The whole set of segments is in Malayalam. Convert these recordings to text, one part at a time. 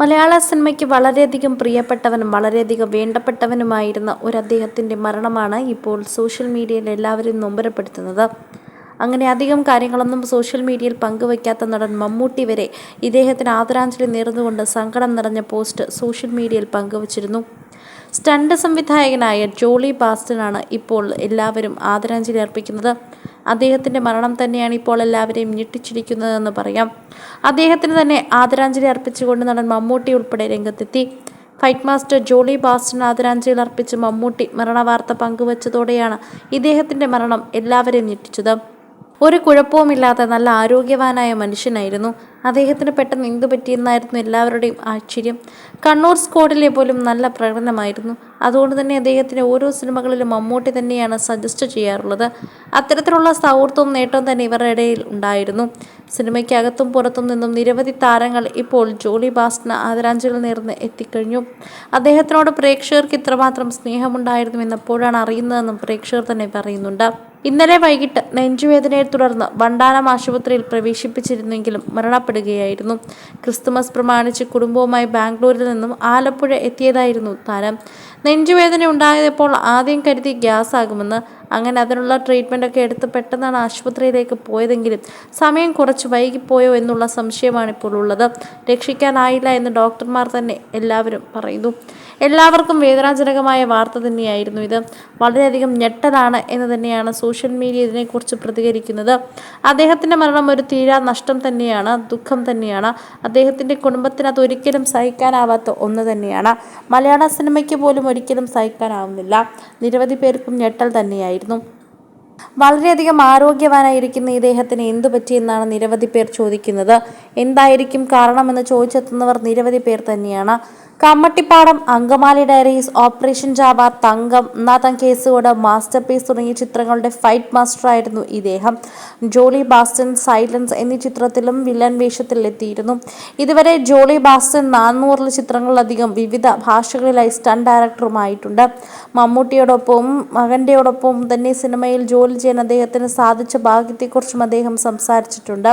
മലയാള സിനിമയ്ക്ക് വളരെയധികം പ്രിയപ്പെട്ടവനും വളരെയധികം വേണ്ടപ്പെട്ടവനുമായിരുന്ന ഒരു അദ്ദേഹത്തിന്റെ മരണമാണ് ഇപ്പോൾ സോഷ്യൽ മീഡിയയിൽ എല്ലാവരും നൊമ്പരപ്പെടുത്തുന്നത്. അങ്ങനെ അധികം കാര്യങ്ങളൊന്നും സോഷ്യൽ മീഡിയയിൽ പങ്കുവയ്ക്കാത്ത നടൻ മമ്മൂട്ടി വരെ ഇദ്ദേഹത്തിന് ആദരാഞ്ജലി നേർന്നുകൊണ്ട് സങ്കടം നിറഞ്ഞ പോസ്റ്റ് സോഷ്യൽ മീഡിയയിൽ പങ്കുവച്ചിരുന്നു. സ്റ്റണ്ട് സംവിധായകനായ ജോളി ബാസ്റ്റനാണ് ഇപ്പോൾ എല്ലാവരും ആദരാഞ്ജലി അർപ്പിക്കുന്നത്. അദ്ദേഹത്തിന്റെ മരണം തന്നെയാണ് ഇപ്പോൾ എല്ലാവരെയും ഞെട്ടിച്ചിരിക്കുന്നതെന്ന് പറയാം. അദ്ദേഹത്തിന് തന്നെ ആദരാഞ്ജലി അർപ്പിച്ചുകൊണ്ട് നടൻ മമ്മൂട്ടി ഉൾപ്പെടെ രംഗത്തെത്തി. ഫൈറ്റ് മാസ്റ്റർ ജോളി ബാസ്റ്റൻ ആദരാഞ്ജലി അർപ്പിച്ച് മമ്മൂട്ടി മരണവാർത്ത പങ്കുവച്ചതോടെയാണ് ഇദ്ദേഹത്തിന്റെ മരണം എല്ലാവരെയും ഞെട്ടിച്ചത്. ഒരു കുഴപ്പവുമില്ലാത്ത നല്ല ആരോഗ്യവാനായ മനുഷ്യനായിരുന്നു. അദ്ദേഹത്തിന് പെട്ടെന്ന് എന്തു പറ്റിയെന്നായിരുന്നു എല്ലാവരുടെയും ആശ്ചര്യം. കണ്ണൂർ സ്ക്വാഡിലെ പോലും നല്ല പ്രകടനമായിരുന്നു. അതുകൊണ്ട് തന്നെ അദ്ദേഹത്തിന് ഓരോ സിനിമകളിലും മമ്മൂട്ടി തന്നെയാണ് സജസ്റ്റ് ചെയ്യാറുള്ളത്. അത്തരത്തിലുള്ള സൗഹൃദവും നേട്ടവും തന്നെ ഇവരുടെ ഇടയിൽ ഉണ്ടായിരുന്നു. സിനിമയ്ക്കകത്തും പുറത്തും നിന്നും നിരവധി താരങ്ങൾ ഇപ്പോൾ ജോളി ബാസ്റ്റിന് ആദരാഞ്ജലി നേർന്ന് എത്തിക്കഴിഞ്ഞു. അദ്ദേഹത്തിനോട് പ്രേക്ഷകർക്ക് ഇത്രമാത്രം സ്നേഹമുണ്ടായിരുന്നു എന്നപ്പോഴാണ് അറിയുന്നതെന്നും പ്രേക്ഷകർ തന്നെ പറയുന്നുണ്ട്. ഇന്നലെ വൈകിട്ട് നെഞ്ചുവേദനയെ തുടർന്ന് വണ്ടാനം ആശുപത്രിയിൽ പ്രവേശിപ്പിച്ചിരുന്നെങ്കിലും മരണപ്പെടുകയായിരുന്നു. ക്രിസ്തുമസ് പ്രമാണിച്ച് കുടുംബവുമായി ബാംഗ്ലൂരിൽ നിന്നും ആലപ്പുഴ എത്തിയതായിരുന്നു താരം. നെഞ്ചുവേദന ഉണ്ടായപ്പോൾ ആദ്യം കരുതി ഗ്യാസ് ആകുമെന്ന് അങ്ങനെ അതിനുള്ള ട്രീറ്റ്മെന്റ് ഒക്കെ എടുത്ത് പെട്ടെന്നാണ് ആശുപത്രിയിലേക്ക് പോയതെങ്കിലും സമയം കുറച്ച് വൈകിപ്പോയോ എന്നുള്ള സംശയമാണ് ഇപ്പോൾ ഉള്ളത്. രക്ഷിക്കാനായില്ല എന്ന് ഡോക്ടർമാർ തന്നെ എല്ലാവരും പറയുന്നു. എല്ലാവർക്കും വേദനാജനകമായ വാർത്ത തന്നെയായിരുന്നു ഇത്. വളരെയധികം ഞെട്ടലാണ് എന്ന് തന്നെയാണ് സോഷ്യൽ മീഡിയ ഇതിനെക്കുറിച്ച് പ്രതികരിക്കുന്നത്. അദ്ദേഹത്തിന്റെ മരണം ഒരു തീരാ നഷ്ടം തന്നെയാണ് ദുഃഖം തന്നെയാണ്. അദ്ദേഹത്തിന്റെ കുടുംബത്തിന് അത് ഒരിക്കലും സഹിക്കാനാവാത്ത ഒന്ന് തന്നെയാണ്. മലയാള സിനിമയ്ക്ക് പോലും ഒരിക്കലും സഹിക്കാനാവുന്നില്ല. നിരവധി പേർക്കും ഞെട്ടൽ തന്നെയായിരുന്നു. വളരെയധികം ആരോഗ്യവാനായിരിക്കുന്ന ഇദ്ദേഹത്തിന് എന്തു പറ്റിയെന്നാണ് നിരവധി പേർ ചോദിക്കുന്നത്. എന്തായിരിക്കും കാരണമെന്ന് ചോദിച്ചെത്തുന്നവർ നിരവധി പേർ തന്നെയാണ്. Kammattipadam Angamaly diaries operation Java Thankam നാഥൻ കേസുകോട് മാസ്റ്റർ പീസ് തുടങ്ങിയ ചിത്രങ്ങളുടെ ഫൈറ്റ് മാസ്റ്ററായിരുന്നു ഇദ്ദേഹം. ജോളി ബാസ്റ്റൻ സൈലൻസ് എന്നീ ചിത്രത്തിലും വില്ലൻ വേഷത്തിൽ എത്തിയിരുന്നു ഇതുവരെ ജോളി ബാസ്റ്റൻ നാനൂറിൽ ചിത്രങ്ങളിലധികം വിവിധ ഭാഷകളിലായി സ്റ്റണ്ട് ഡയറക്ടറുമായിട്ടുണ്ട്. മമ്മൂട്ടിയോടൊപ്പവും മകന്റെയോടൊപ്പവും തന്നെ സിനിമയിൽ ജോലി ചെയ്യാൻ അദ്ദേഹത്തിന് സാധിച്ച ഭാഗ്യത്തെക്കുറിച്ചും അദ്ദേഹം സംസാരിച്ചിട്ടുണ്ട്.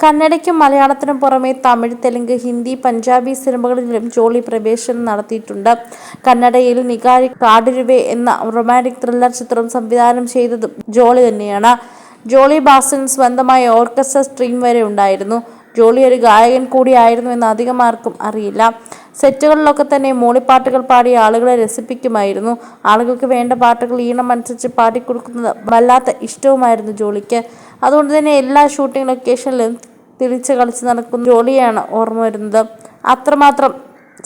കന്നഡയ്ക്കും മലയാളത്തിനും പുറമെ തമിഴ് തെലുങ്ക് ഹിന്ദി പഞ്ചാബി സിനിമകളിലും ജോളി പ്രവേശനം നടത്തിയിട്ടുണ്ട്. കന്നഡയിൽ നികാരി കാടിരുവെ എന്ന റൊമാന്റിക് ത്രില്ലർ ചിത്രം സംവിധാനം ചെയ്തതും ജോളി തന്നെയാണ്. ജോളി ബാസിന് സ്വന്തമായ ഓർക്കസ്ട്ര സ്ട്രീം വരെ ഉണ്ടായിരുന്നു. ജോളി ഒരു ഗായകൻ കൂടിയായിരുന്നു എന്ന് അധികം ആർക്കും അറിയില്ല. സെറ്റുകളിലൊക്കെ തന്നെ മൂളിപ്പാട്ടുകൾ പാടി ആളുകളെ രസിപ്പിക്കുമായിരുന്നു. ആളുകൾക്ക് വേണ്ട പാട്ടുകൾ ഈണം അനുസരിച്ച് പാടിക്കൊടുക്കുന്നത് വല്ലാത്ത ഇഷ്ടവുമായിരുന്നു ജോളിക്ക്. അതുകൊണ്ട് തന്നെ എല്ലാ ഷൂട്ടിംഗ് ലൊക്കേഷനിലും തിരിച്ച് കളിച്ച് നടക്കുന്ന ജോളിയാണ് ഓർമ്മ വരുന്നത്. അത്രമാത്രം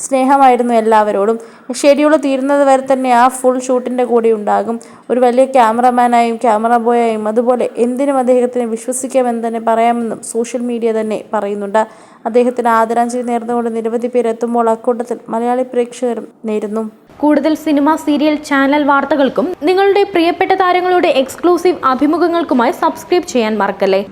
സ്നേഹമായിരുന്നു എല്ലാവരോടും. ഷെഡ്യൂൾ തീരുന്നത് വരെ തന്നെ ആ ഫുൾ ഷൂട്ടിന്റെ കൂടെ ഉണ്ടാകും. ഒരു വലിയ ക്യാമറമാനായും ക്യാമറ ബോയായും അതുപോലെ എന്തിനും അദ്ദേഹത്തിന് വിശ്വസിക്കാമെന്ന് തന്നെ പറയാമെന്നും സോഷ്യൽ മീഡിയ തന്നെ പറയുന്നുണ്ട്. അദ്ദേഹത്തിന് ആദരാഞ്ജലി നേർന്നുകൊണ്ട് നിരവധി പേർ എത്തുമ്പോൾ അക്കൂട്ടത്തിൽ മലയാളി പ്രേക്ഷകരും നേരുന്നു. കൂടുതൽ സിനിമ സീരിയൽ ചാനൽ വാർത്തകൾക്കും നിങ്ങളുടെ പ്രിയപ്പെട്ട താരങ്ങളുടെ എക്സ്ക്ലൂസീവ് അഭിമുഖങ്ങൾക്കുമായി സബ്സ്ക്രൈബ് ചെയ്യാൻ മറക്കല്ലേ?